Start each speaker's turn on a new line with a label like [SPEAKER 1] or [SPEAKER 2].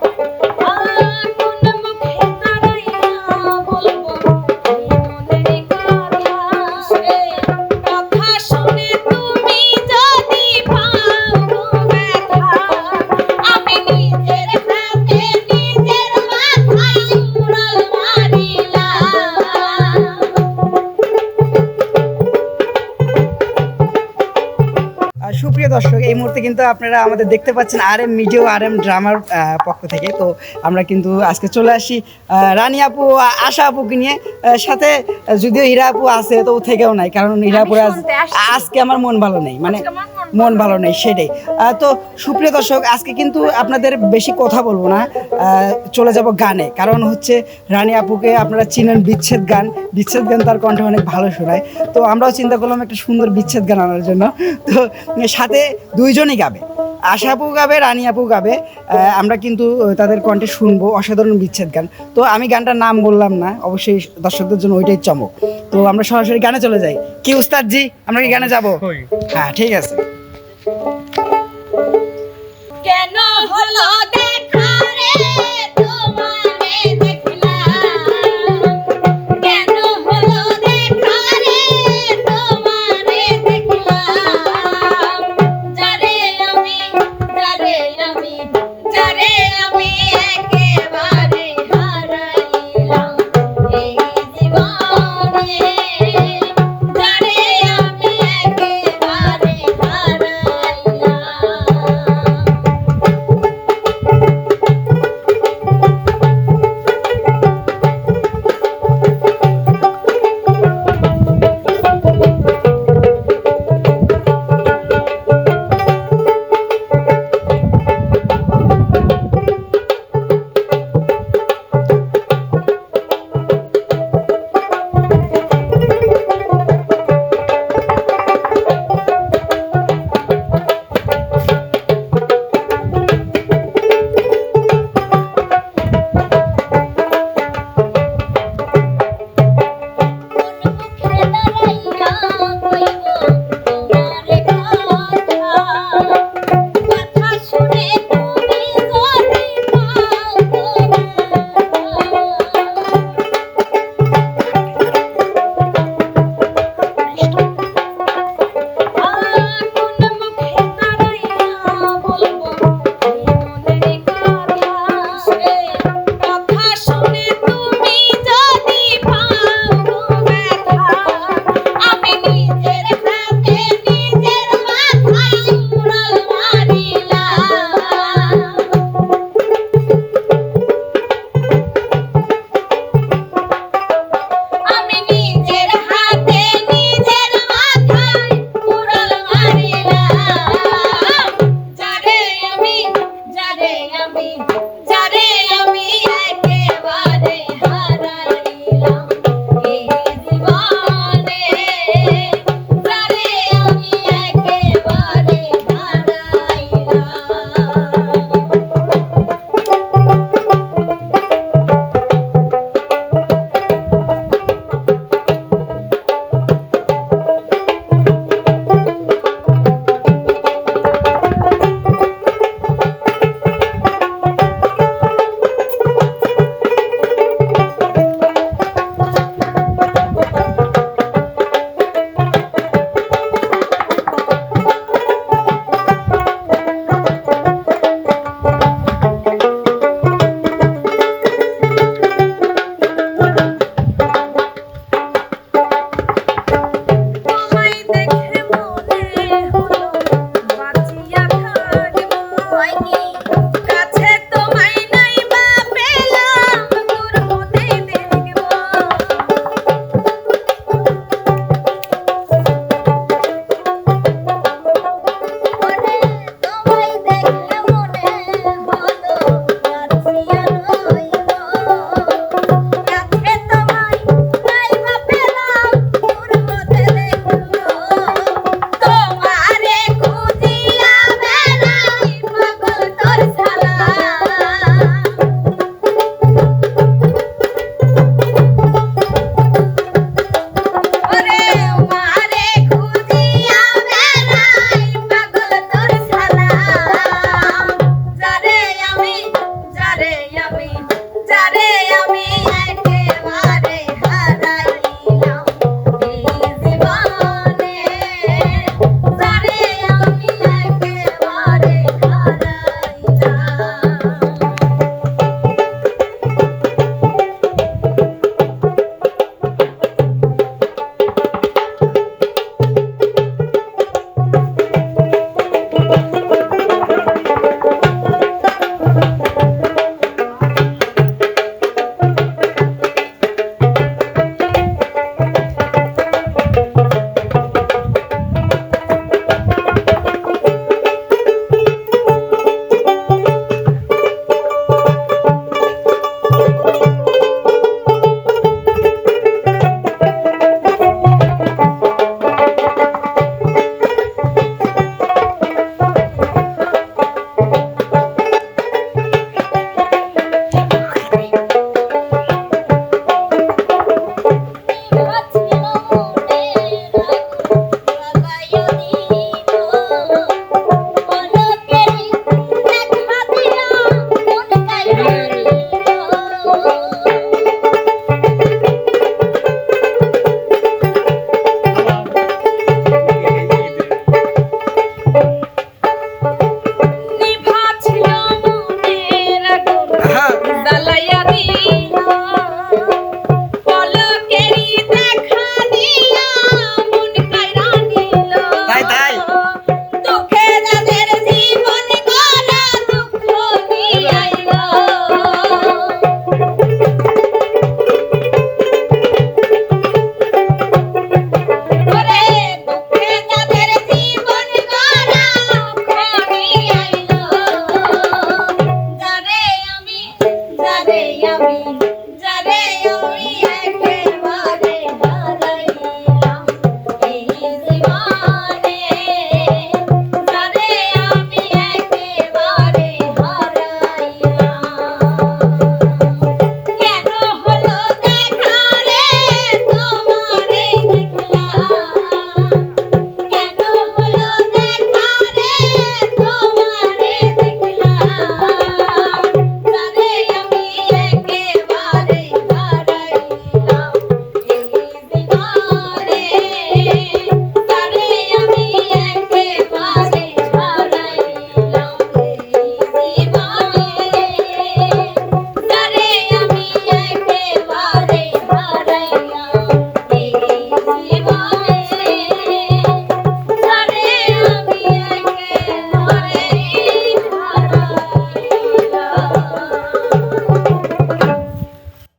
[SPEAKER 1] Thank you. দর্শক এই মুহূর্তে কিন্তু আপনারা আমাদের দেখতে পাচ্ছেন R M media R M ড্রামার পক্ষ থেকে। তো আমরা কিন্তু আজকে চলে আসি আহ, রানী আপু আশা আপুকে নিয়ে। সাথে যদিও হীরা আপু আছে তো ও থেকেও নাই কারণ আপুর আজ- আজকে আমার মন ভালো নেই। মানে
[SPEAKER 2] মন
[SPEAKER 1] ভালো নেই সেটাই। তো সুপ্রিয় দর্শক আজকে কিন্তু আপনাদের বেশি কথা বলব না। চলে যাব গানে। কারণ হচ্ছে রানী আপুকে আপনারা চিনেন বিচ্ছেদ গান। বিচ্ছেদ গান তার কণ্ঠে অনেক ভালো শোনায়। তো আমরাও চিন্তা করলাম একটা সুন্দর বিচ্ছেদ গান আনার জন্য। তো সাথে দুইজনই গাবে। আশা আপু গাবে রানী আপু গাবে। আমরা কিন্তু তাদের কণ্ঠে শুনব অসাধারণ বিচ্ছেদ গান। তো আমি গানটার নাম বললাম না অবশ্যই দর্শকদের জন্য ওইটাই চমক। তো আমরা সরাসরি গানে চলে যাই। কি উস্তাদ জি আমরা কি গানে যাব? হ্যাঁ ঠিক আছে।